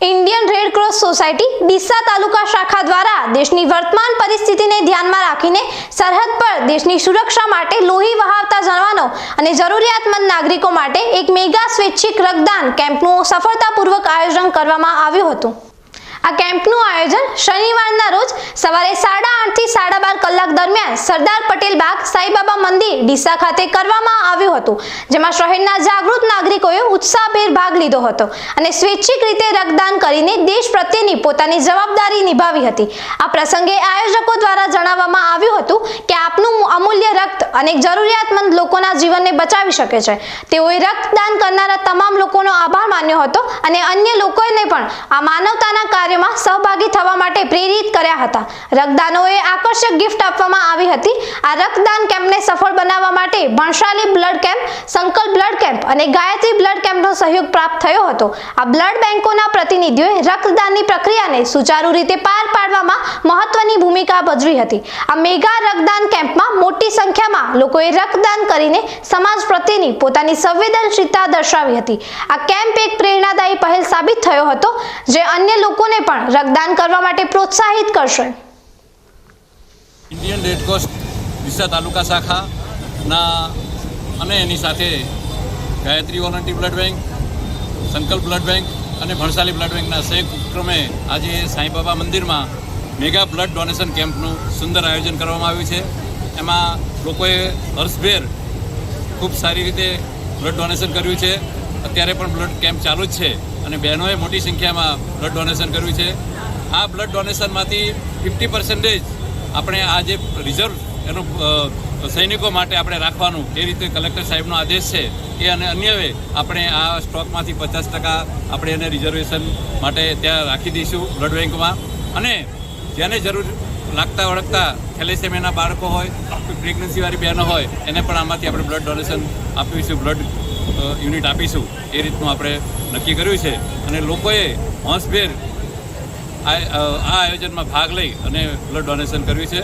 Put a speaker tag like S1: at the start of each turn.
S1: Indian red cross society Deesa taluka શાખા દ્વારા દેશની વર્તમાન પરિસ્થિતિને ધ્યાનમાં રાખીને સરહદ પર દેશની સુરક્ષા માટે લોહી વહાવતા જવાનો અને જરૂરિયાતમંદ નાગરિકો માટે એક મેગા સ્વૈચ્છિક રક્તદાન કેમ્પનું સફળતાપૂર્વક આયોજન કરવામાં આવ્યું હતું. આ કેમ્પનું આયોજન શનિવારના રોજ સવારે સાડા આઠથી સાડા બાર કલાક દરમિયાન સરદાર પટેલ બાગ સાઈબાબા મંદિર ડીસા ખાતે કરવામાં આવ્યું હતું, જેમાં શહેરના જાગૃત નાગરિકોએ ઉત્સાહભેર ભાગ લીધો હતો અને સ્વૈચ્છિક રીતે રક્તદાન કરીને દેશ પ્રત્યેની પોતાની જવાબદારી નિભાવી હતી. આ પ્રસંગે આયોજકો દ્વારા જણાવવામાં આવ્યું હતું કે અમૂલ્ય રક્ત અનેક જરૂરિયાતમંદ લોકોના જીવનને બચાવી શકે છે. તેઓએ રક્તદાન કરનારા તમામ લોકોનો આભાર માન્યો હતો અને અન્ય લોકોને પણ આ માનવતાના કાર્યમાં સહભાગી થવા માટે પ્રેરિત કર્યા હતા. રક્તદાનોએ આકર્ષક ગિફ્ટ આપવામાં આવી હતી. આ રક્તદાન કેમ્પને સફળ બનાવવા માટે Bhanshali blood camp, Sankalp blood camp અને ગાયત્રી બ્લડ કેમ્પનો સહયોગ પ્રાપ્ત થયો હતો. આ બ્લડ બેંકોના પ્રતિનિધિઓએ રક્તદાનની પ્રક્રિયાને સુચારુ રીતે પાર પાડવામાં મહત્વની ભૂમિકા ભજવી હતી. આ મેગા રક્તદાન કેમ્પમાં મોટી સંખ્યામાં લોકોએ રક્તદાન કરીને સમાજ પ્રત્યેની પોતાની સંવેદનશીલતા દર્શાવી હતી. આ કેમ્પ એક પ્રેરણાદાયી પહેલ સાબિત થયો હતો, જે અન્ય લોકોને પણ રક્તદાન કરવા માટે પ્રોત્સાહિત કરશે.
S2: ઇન્ડિયન રેડક્રોસ ડીસા તાલુકા શાખાના અને એની સાથે Gayatri voluntary blood bank, Sankalp blood bank અને ભણસાલી બ્લડ બેંકના સંયુક્ત ઉપક્રમે આજે સાંઈબાબા મંદિરમાં મેગા બ્લડ ડોનેશન કેમ્પનું સુંદર આયોજન કરવામાં આવ્યું છે. એમાં લોકોએ હર્ષભેર ખૂબ સારી રીતે બ્લડ ડોનેશન કર્યું છે. અત્યારે પણ બ્લડ કેમ્પ ચાલુ જ છે અને બહેનોએ મોટી સંખ્યામાં બ્લડ ડોનેશન કર્યું છે. આ બ્લડ ડોનેશનમાંથી ફિફ્ટી પર્સન્ટેજ આપણે આ જે રિઝર્વ એનું સૈનિકો માટે આપણે રાખવાનું, એ રીતે કલેક્ટર સાહેબનો આદેશ છે. એ અને અન્યવે આપણે આ સ્ટોકમાંથી પચાસ ટકા આપણે એને રિઝર્વેશન માટે ત્યાં રાખી દઈશું બ્લડ બેંકમાં અને જેને જરૂર લાગતા વળગતા થેલેસેમિયાના બાળકો હોય, પ્રેગ્નન્સીવાળી બહેનો હોય, એને પણ આમાંથી આપણે બ્લડ ડોનેશન આપીશું બ્લડ યુનિટ આપીશું. એ રીતનું આપણે નક્કી કર્યું છે. અને લોકોએ હોંશભેર આ આ આયોજનમાં ભાગ લઈ અને બ્લડ ડોનેશન કર્યું છે.